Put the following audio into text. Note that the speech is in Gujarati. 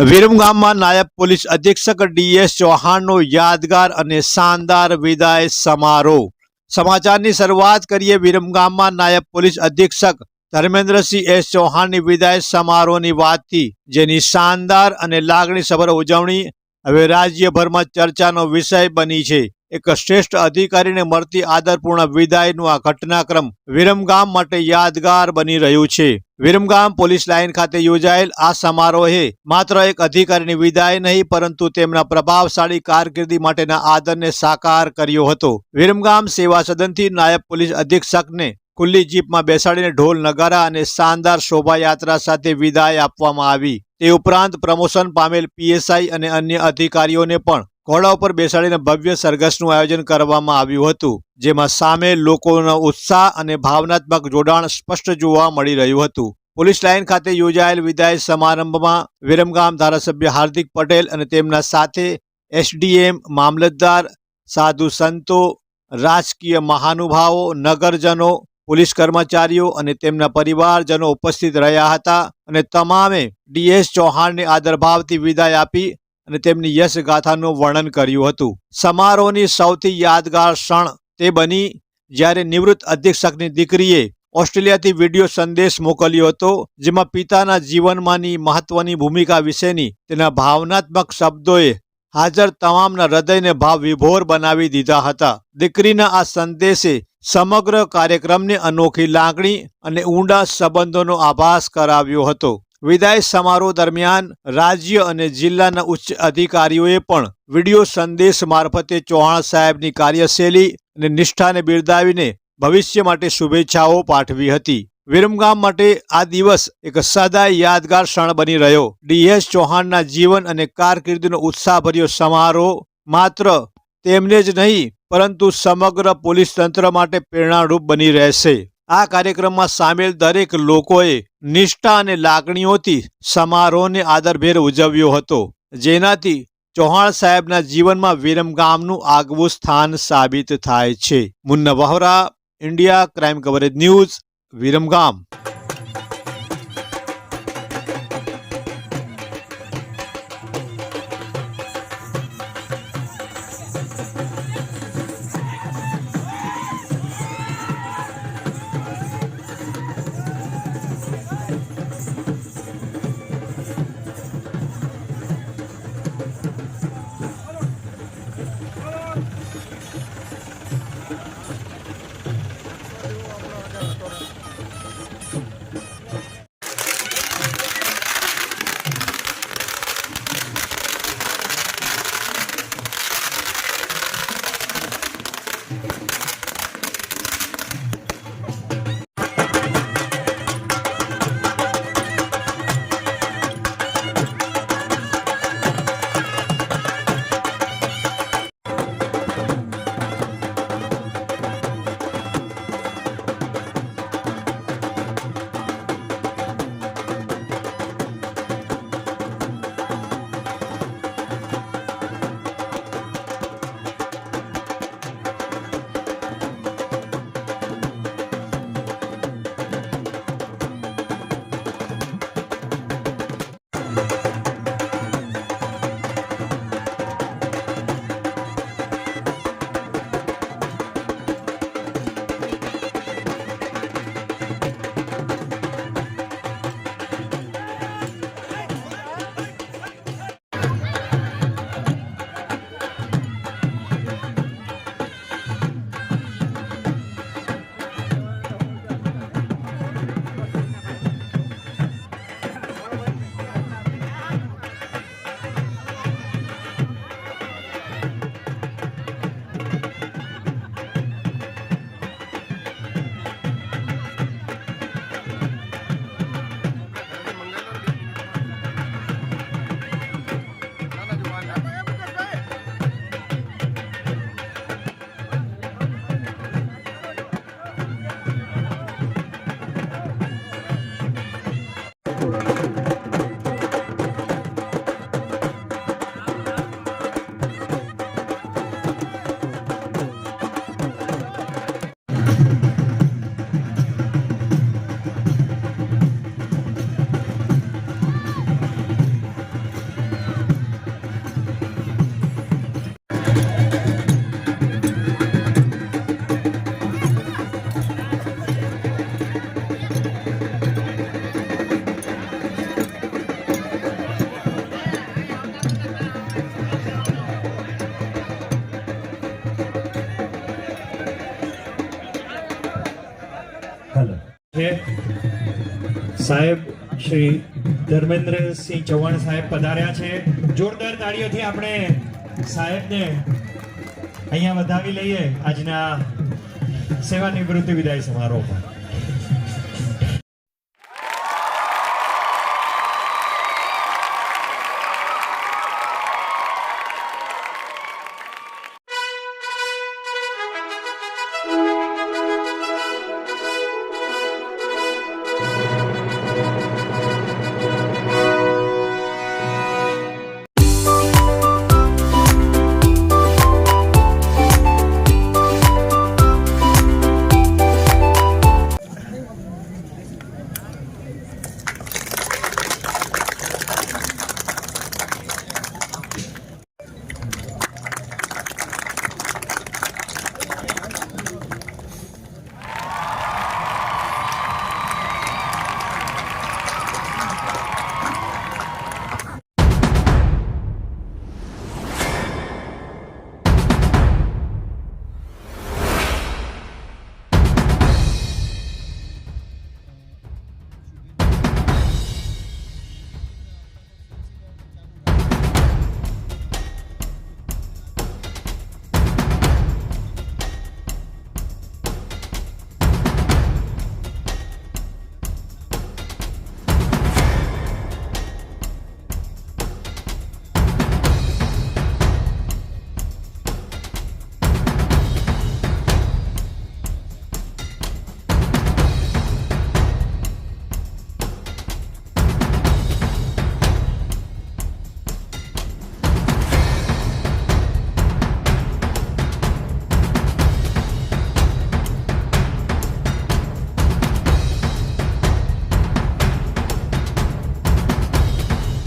વિરમગામમાં નાયબ પોલીસ અધિક્ષક ડીએસ ચૌહાણનો યાદગાર અને શાનદાર વિદાય સમારોહ. સમાચારની શરૂઆત કરીએ વિરમગામમાં નાયબ પોલીસ અધિક્ષક ધર્મેન્દ્રસિંહ એસ ચૌહાણની વિદાય સમારોહની વાતથી, જેની શાનદાર અને લાગણીસભર ઉજવણી હવે રાજ્યભરમાં ચર્ચાનો વિષય બની છે. એક શ્રેષ્ઠ અધિકારીને મળતી આદરપૂર્ણ વિદાયનું આ ઘટનાક્રમ વિરમગામ માટે યાદગાર બની રહ્યું છે. વિરમગામ પોલીસ લાઇન ખાતે યોજાયેલ આ સમારોહે માત્ર એક અધિકારીની વિદાય નહીં, પરંતુ તેમના પ્રભાવશાળી કારકિર્દી માટેના આદરને સાકાર કર્યો હતો. વિરમગામ સેવા સદનથી નાયબ પોલીસ અધિક્ષકને ખુલ્લી જીપમાં બેસાડીને ઢોલ નગારા અને શાનદાર શોભાયાત્રા સાથે વિદાય આપવામાં આવી. તે ઉપરાંત પ્રમોશન પામેલ પીએસઆઈ અને અન્ય અધિકારીઓને પણ ઘોડા ઉપર બેસાડીને ભવ્ય સરઘસનું આયોજન કરવામાં આવ્યું હતું, જેમાં સામેલ લોકોનો ઉત્સાહ અને ભાવનાત્મક જોડાણ સ્પષ્ટ જોવા મળી રહ્યું હતું. પોલીસ લાઇન ખાતે યોજાયેલ વિદાય સમારંભમાં વિરમગામ ધારાસભ્ય હાર્દિક પટેલ અને તેમના સાથે એસડીએમ મામલતદાર સાધુ સંતો, રાજકીય મહાનુભાવો, નગરજનો, પોલીસ કર્મચારીઓ અને તેમના પરિવારજનો ઉપસ્થિત રહ્યા હતા અને તમામે ડીએસ ચૌહાણને આદરભાવથી વિદાય આપી અને તેમની યશગાથાનું વર્ણન કર્યું હતું. સમારોહની સૌથી યાદગાર ક્ષણ તે બની જ્યારે નિવૃત્ત અધિક્ષકની દીકરીએ ઓસ્ટ્રેલિયાથી વીડિયો સંદેશ મોકલ્યો હતો, જેમાં પિતાના જીવનમાંની મહત્વની ભૂમિકા વિશેની તેના ભાવનાત્મક શબ્દોએ હાજર તમામના હૃદયને ભાવ વિભોર બનાવી દીધા હતા. દીકરીના આ સંદેશે સમગ્ર કાર્યક્રમને અનોખી લાગણી અને ઊંડા સંબંધોનો આભાસ કરાવ્યો હતો. વિદાય સમારોહ દરમિયાન રાજ્ય અને જિલ્લાના ઉચ્ચ અધિકારીઓએ પણ વીડિયો સંદેશ મારફતે ચૌહાણ સાહેબની કાર્યશૈલી અને નિષ્ઠાને બિરદાવીને ભવિષ્ય માટે શુભેચ્છાઓ પાઠવી હતી. વિરમગામ માટે આ દિવસ એક સદાય યાદગાર ક્ષણ બની રહ્યો. ડીએસ ચૌહાણના જીવન અને કારકિર્દીનો ઉત્સાહભર્યો સમારોહ માત્ર તેમને જ નહીં, પરંતુ સમગ્ર પોલીસ તંત્ર માટે પ્રેરણારૂપ બની રહેશે. આ કાર્યક્રમમાં સામેલ દરેક લોકોએ નિષ્ઠા અને લાગણીઓથી સમારોહને આદરભેર ઉજવ્યો હતો. જેનાથી ચૌહાણ સાહેબના જીવનમાં વિરમગામનું આગવું સ્થાન સાબિત થાય છે. Munna Vohra, India crime coverage news Viramgam છે સાહેબ શ્રી ધર્મેન્દ્રસિંહ ચૌહાણ સાહેબ પધાર્યા છે. જોરદાર તાળીઓથી આપણે સાહેબને અહીંયા વધાવી લઈએ. આજના સેવા નિવૃત્તિ વિદાય સમારોહમાં.